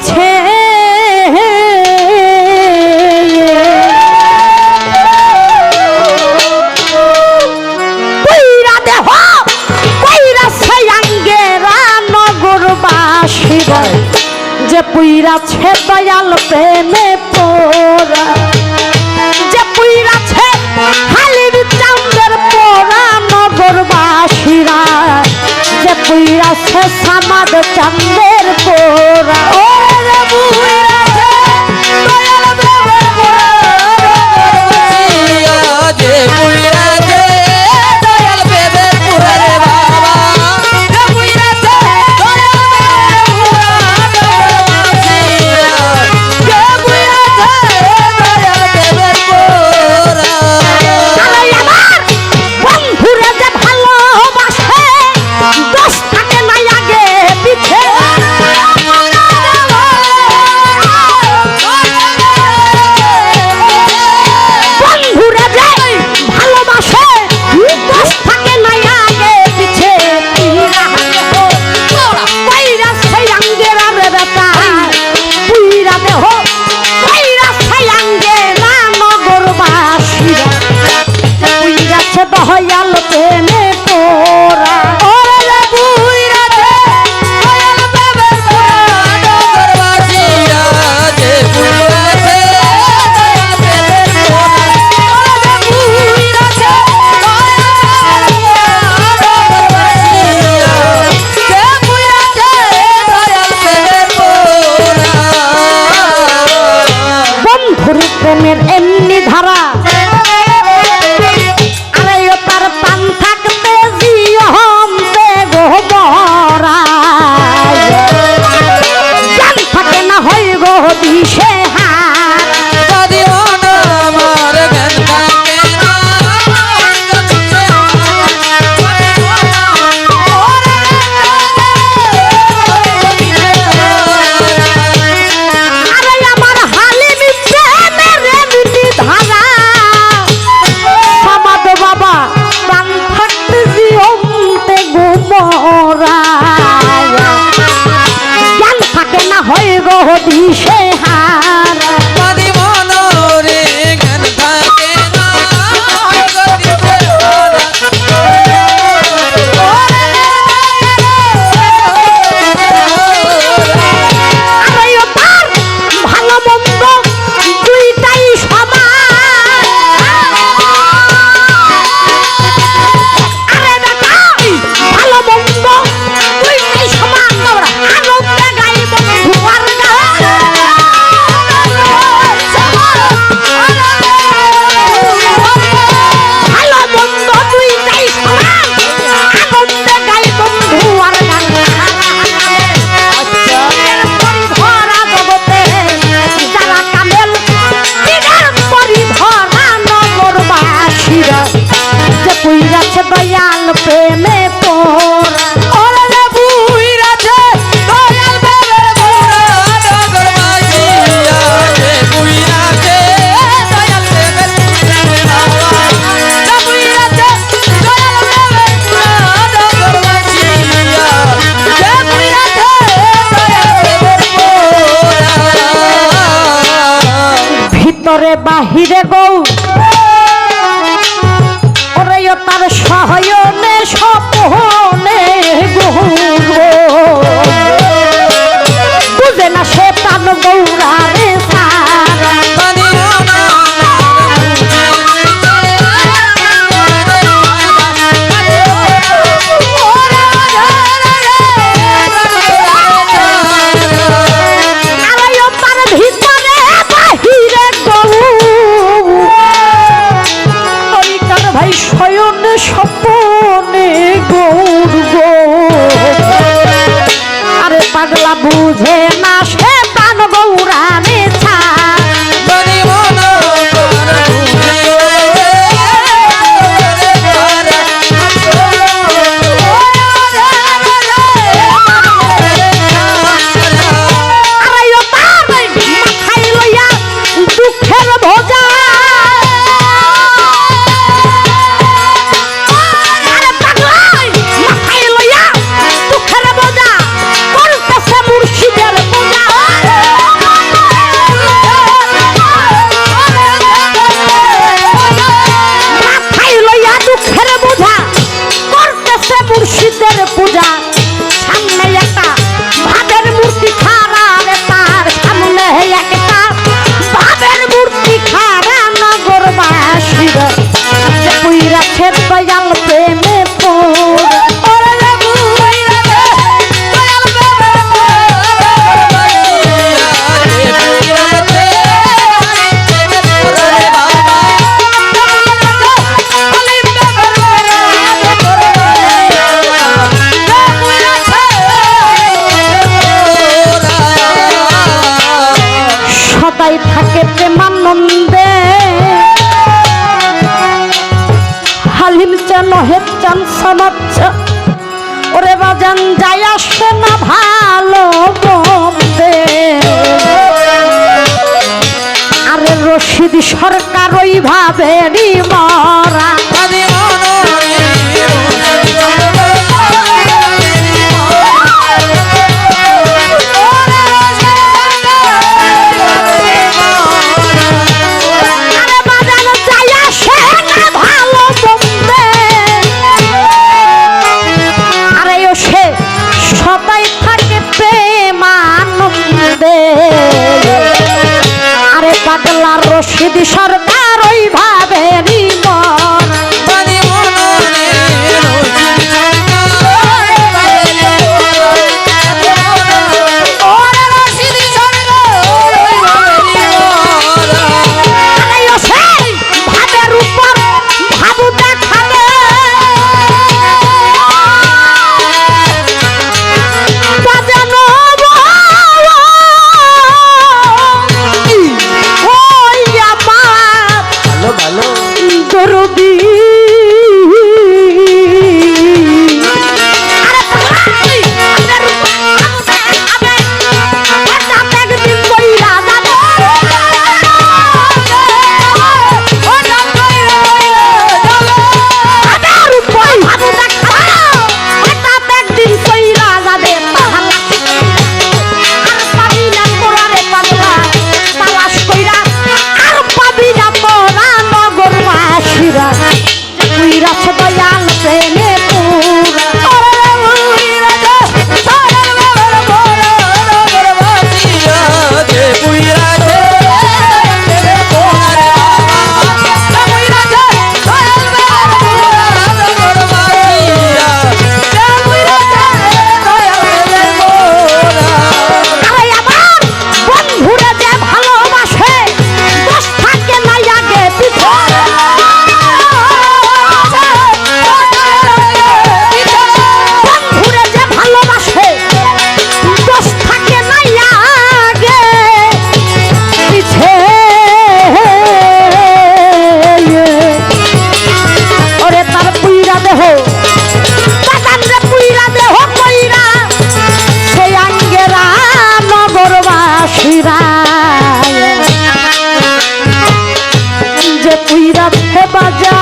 দিয়েছে। যে পুইরা ছে দয়াল প্রেমে পোরা যে পুইরা ছে হালির চান্দের পোরা নগরবাসীরা, যে পুইরা ছে সামাদ চন্দ্রের পোরা বাহিরে গো। পাগলা বুঝে না সে প্রাণ গৌরা বয়াল বাজান যাই আসে না ভালো বলতে আরে রশিদ সরকার ওইভাবে মরা। রশিদ সরকার falla